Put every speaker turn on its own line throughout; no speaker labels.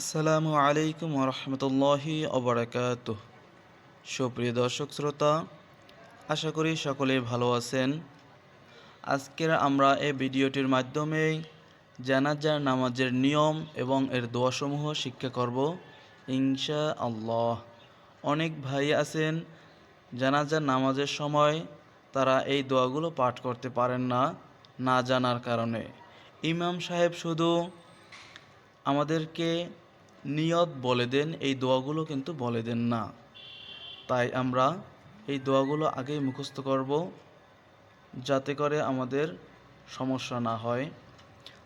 আসসালামু আলাইকুম রহমতুল্লাহি অবরাকাত সুপ্রিয় দর্শক শ্রোতা, আশা করি সকলেই ভালো আছেন। আজকের আমরা এই ভিডিওটির মাধ্যমে জানাজার নামাজের নিয়ম এবং এর দোয়াসমূহ শিক্ষা করব ইনশা আল্লাহ অনেক ভাই আছেন, জানাজার নামাজের সময় তারা এই দোয়াগুলো পাঠ করতে পারেন না না জানার কারণে। ইমাম সাহেব শুধু আমাদেরকে নিয়ত বলে দেন, এই দোয়াগুলো কিন্তু বলে দেন না। তাই আমরা এই দোয়াগুলো আগেই মুখস্থ করব, যাতে করে আমাদের সমস্যা না হয়।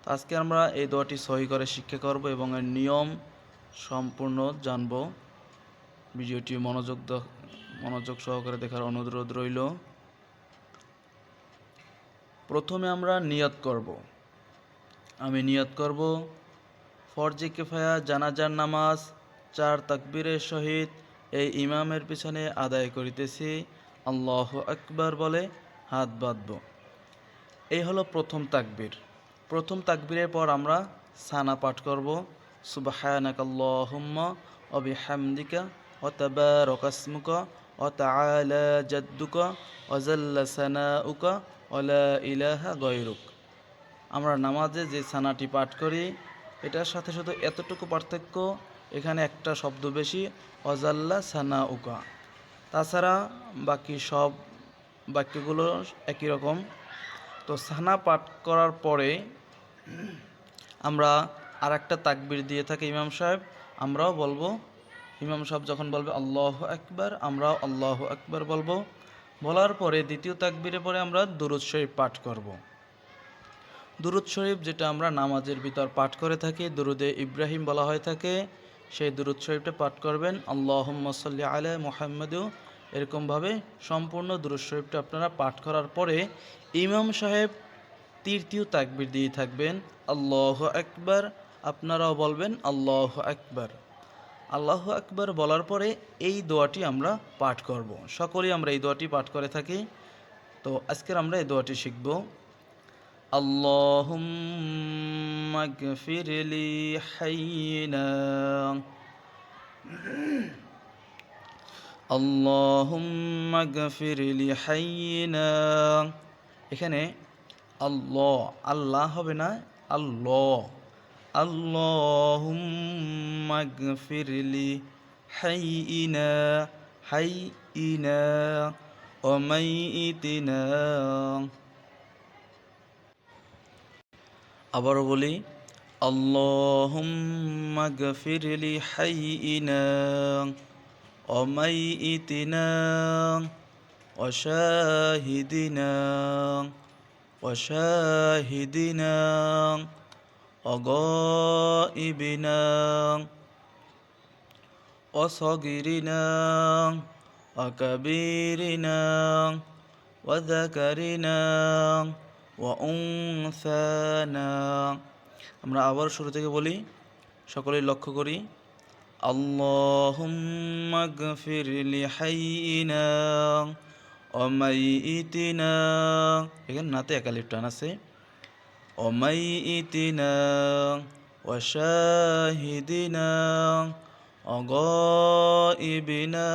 আজকে আমরা এই দোয়াটি সহি করে শিক্ষা করব এবং এর নিয়ম সম্পূর্ণ জানব। ভিডিওটি মনোযোগ মনোযোগ সহকারে দেখার অনুরোধ রইল। প্রথমে আমরা নিয়ত করব। আমি নিয়ত করব ফরজে কেফায়া, জানাজার নামাজ, চার তাকবীরের সহিত এই ইমামের পিছনে আদায় করিতেছি। আল্লাহ আকবার বলে, হাত বাঁধব। এই হলো প্রথম তাকবীর। প্রথম তাকবীরের পর আমরা সানা পাঠ করব। সুবাহানাকাল্লাহুম্মা ও বিহামদিকা ও তাবারাকাসমুকা ও তাআলা জাদ্দুকা ও জাল্লা সানাউকা ও লা ইলাহা গয়রুক। আমরা নামাজে যে সানাটি পাঠ করি এটার সাথে শুধু এতটুকু পার্থক্য, এখানে একটা শব্দ বেশি, অজাল্লা সানা উকা। তাছাড়া বাকি সব বাক্যগুলো একই রকম। তো সানা পাঠ করার পরে আমরা আর একটা তাকবির দিয়ে থাকি ইমাম সাহেব। আমরাও বলব, ইমাম সাহেব যখন বলবে আল্লাহ আকবার, আমরাও আল্লাহ আকবার বলব। বলার পরে দ্বিতীয় তাকবিরে পরে আমরা শরীফ পাঠ করব। দুরুদ শরীফ, যেটা আমরা নামাজের ভিতর পাঠ করে থাকি, দুরুদে ইব্রাহিম বলা হয়ে থাকে, সেই দুরুদ শরীফটা পাঠ করবেন। আল্লাহুম্মা সাল্লি আলা মুহাম্মাদু এরকমভাবে সম্পূর্ণ দুরুদ শরীফটা আপনারা পাঠ করার পরে ইমাম সাহেব তৃতীয় তাকবির দিয়ে থাকবেন, আল্লাহ আকবার, আপনারাও বলবেন আল্লাহ আকবার। আল্লাহ আকবার বলার পরে এই দোয়াটি আমরা পাঠ করব। সকলেই আমরা এই দোয়াটি পাঠ করে থাকি। তো আজকের আমরা এই দোয়াটি শিখব। اللهم اغفر لي حينا اللهم اغفر لي حينا এখানে আল্লাহ আল্লাহ হবে না আল্লাহ اللهم اغفر لي حينا حينا وميتنا আবারও বলি আল্লাহুম্মা গফিরলি হাইইনা অমাইতিনা অশাহিদিনা অশাহিদিনা অগাইবিনা অসগিরিনা অকবীরিনা وذكرنا وأنثانا আমরা আবার শুরু থেকে বলি সকলেই লক্ষ্য করি আল্লাহুম্মা গফির লিহাইনা অমাইতিনা এখানে নাতে একালিপ টান আছে অমাইতিনা ওয়াশাহিদিনা অগাইবিনা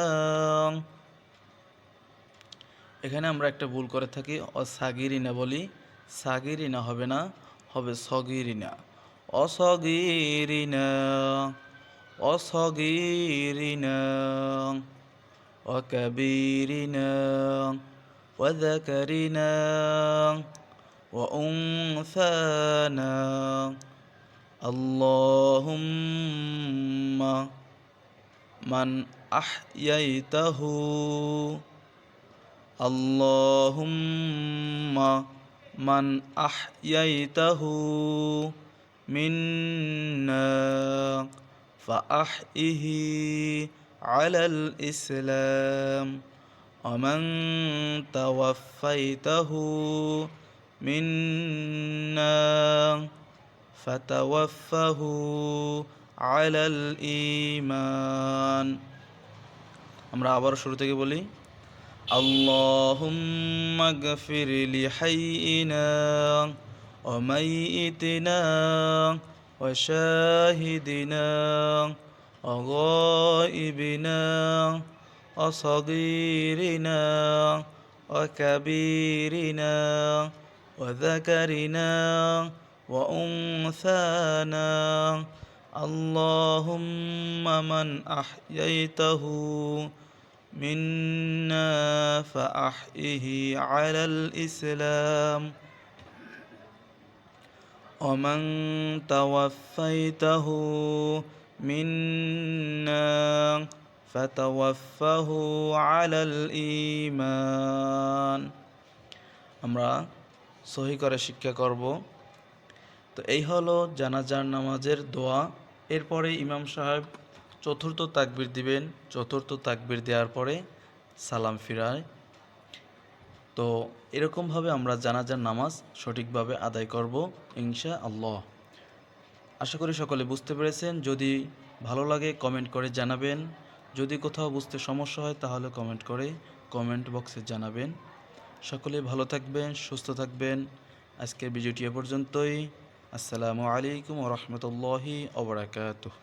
এখানে আমরা একটা ভুল করে থাকি অসাগিরিনা বলি সাগিরিনা হবে না হবে সগিরিনা অসগিরিনা অসগিরিনা وكبيرنا وذكرنا وأنثانا اللهم من أحييته اللهم من أحييته منا فأحيه على الإسلام ومن توفيته منا فتوفه على الإيمان আমরা আবার শুরু থেকে বলি اللهم اغفر لحينا وميتنا وشاهدنا وغائبنا وصغيرنا وكبيرنا وذكرنا وأنثانا اللهم من أحييته منا فأحيه على الإسلام ومن توفيته منا فتوفه على الإيمان আমরা সহি করে শিক্ষা করব তো এই হলো জানাজার নামাজের দোয়া এরপরে ইমাম সাহেব চতুর্থ তাকবির দিবেন, চতুর্থ তাকবির দেওয়ার পরে সালাম ফিরায়। তো এরকমভাবে আমরা জানাজার নামাজ সঠিকভাবে আদায় করব ইনশা আল্লাহ আশা করি সকলে বুঝতে পেরেছেন। যদি ভালো লাগে কমেন্ট করে জানাবেন। যদি কোথাও বুঝতে সমস্যা হয় তাহলে কমেন্ট করে কমেন্ট বক্সে জানাবেন। সকলে ভালো থাকবেন, সুস্থ থাকবেন। আজকের ভিডিওটি এ পর্যন্তই। আসসালামু আলাইকুম রহমতুল্লাহি ওবরাকাতুহ